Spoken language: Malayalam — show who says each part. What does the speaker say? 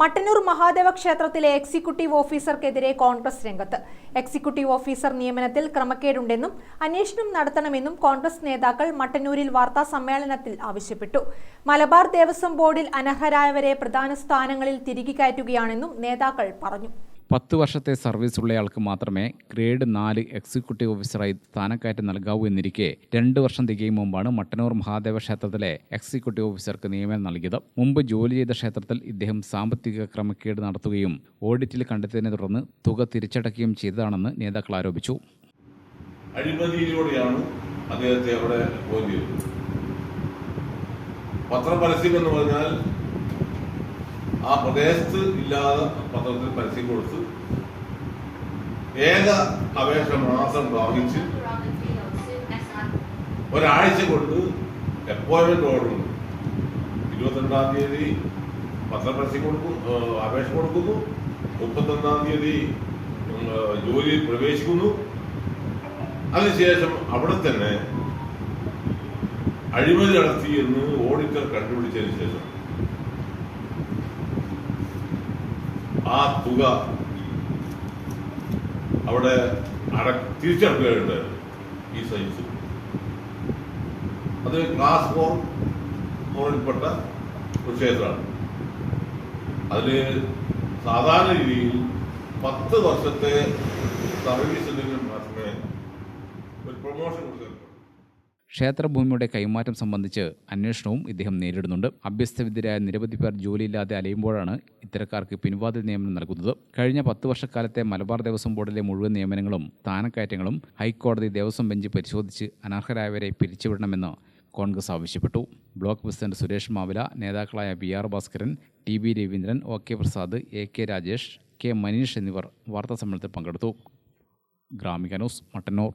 Speaker 1: മട്ടന്നൂർ മഹാദേവ ക്ഷേത്രത്തിലെ എക്സിക്യൂട്ടീവ് ഓഫീസർക്കെതിരെ കോൺഗ്രസ് രംഗത്ത്. എക്സിക്യൂട്ടീവ് ഓഫീസർ നിയമനത്തിൽ ക്രമക്കേടുണ്ടെന്നും അന്വേഷണം നടത്തണമെന്നും കോൺഗ്രസ് നേതാക്കൾ മട്ടന്നൂരിൽ വാർത്താ സമ്മേളനത്തിൽ ആവശ്യപ്പെട്ടു. മലബാർ ദേവസ്വം ബോർഡിൽ അനർഹരായവരെ പ്രധാന സ്ഥാനങ്ങളിൽ തിരികെ കയറ്റുകയാണെന്നും നേതാക്കൾ പറഞ്ഞു.
Speaker 2: പത്ത് വർഷത്തെ സർവീസ് ഉള്ളയാൾക്ക് മാത്രമേ ഗ്രേഡ് നാല് എക്സിക്യൂട്ടീവ് ഓഫീസറായി സ്ഥാനക്കയറ്റം നൽകാവൂ എന്നിരിക്കെ രണ്ട് വർഷം തികയും മുമ്പാണ് മട്ടന്നൂർ മഹാദേവ ക്ഷേത്രത്തിലെ എക്സിക്യൂട്ടീവ് ഓഫീസർക്ക് നിയമനം നൽകിയത്. മുമ്പ് ജോലി ചെയ്ത ക്ഷേത്രത്തിൽ ഇദ്ദേഹം സാമ്പത്തിക ക്രമക്കേട് നടത്തുകയും ഓഡിറ്റിൽ കണ്ടെത്തിയതിനെ തുടർന്ന് തുക തിരിച്ചടക്കുകയും ചെയ്തതാണെന്ന് നേതാക്കൾ ആരോപിച്ചു.
Speaker 3: അഴിമതിയിലൂടെയാണ് അദ്ദേഹത്തെ അവിടെ ചെയ്തത്. പത്രപരസ്യം എന്ന് പറഞ്ഞാൽ ആ പ്രദേശത്ത് ഇല്ലാതെ പത്രത്തിൽ പരസ്യം കൊടുത്ത് ഏക അപേക്ഷ മാസം വാങ്ങിച്ച് ഒരാഴ്ച കൊണ്ട് എപ്പോഴും ഓർഡർ ഇരുപത്തിരണ്ടാം തീയതി പത്രപരസ്യം കൊടുക്കും അപേക്ഷ കൊടുക്കുന്നു. മുപ്പത്തൊന്നാം തീയതി ജോലിയിൽ പ്രവേശിക്കുന്നു. അതിനുശേഷം അവിടെ തന്നെ അഴിമതി നടത്തി എന്ന് ഓഡിറ്റർ കണ്ടുപിടിച്ചതിന് ശേഷം ആ തുക അവിടെ അട തിരിച്ചടക്കുകയുണ്ടായിരുന്നു ഈ സയൻസ് അത് ക്ലാസ് ഫോർ ഫോറിൽപ്പെട്ട ഒരു ക്ഷേത്രമാണ്. അതിൽ സാധാരണ രീതിയിൽ പത്ത് വർഷത്തെ സർവീസ് ഉണ്ടെങ്കിൽ മാത്രമേ ഒരു പ്രൊമോഷൻ കൊടുക്കാൻ
Speaker 2: ക്ഷേത്രഭൂമിയുടെ കൈമാറ്റം സംബന്ധിച്ച് അന്വേഷണവും ഇദ്ദേഹം നേരിടുന്നുണ്ട്. അഭ്യസ്തവിദ്യരായ നിരവധി പേർ ജോലിയില്ലാതെ അലയുമ്പോഴാണ് ഇത്തരക്കാർക്ക് പിൻവാതിൽ നിയമനം നൽകുന്നത്. കഴിഞ്ഞ പത്ത് വർഷക്കാലത്തെ മലബാർ ദേവസ്വം ബോർഡിലെ മുഴുവൻ നിയമനങ്ങളും സ്ഥാനക്കയറ്റങ്ങളും ഹൈക്കോടതി ദേവസ്വം ബെഞ്ച് പരിശോധിച്ച് അനർഹരായവരെ പിരിച്ചുവിടണമെന്ന് കോൺഗ്രസ് ആവശ്യപ്പെട്ടു. ബ്ലോക്ക് പ്രസിഡന്റ് സുരേഷ് മാവില നേതാക്കളായ V R Bhaskaran T B Raveendran O K Prasad A K Rajesh K Maneesh എന്നിവർ വാർത്താസമ്മേളനത്തിൽ പങ്കെടുത്തു. ഗ്രാമിക ന്യൂസ് മട്ടന്നൂർ.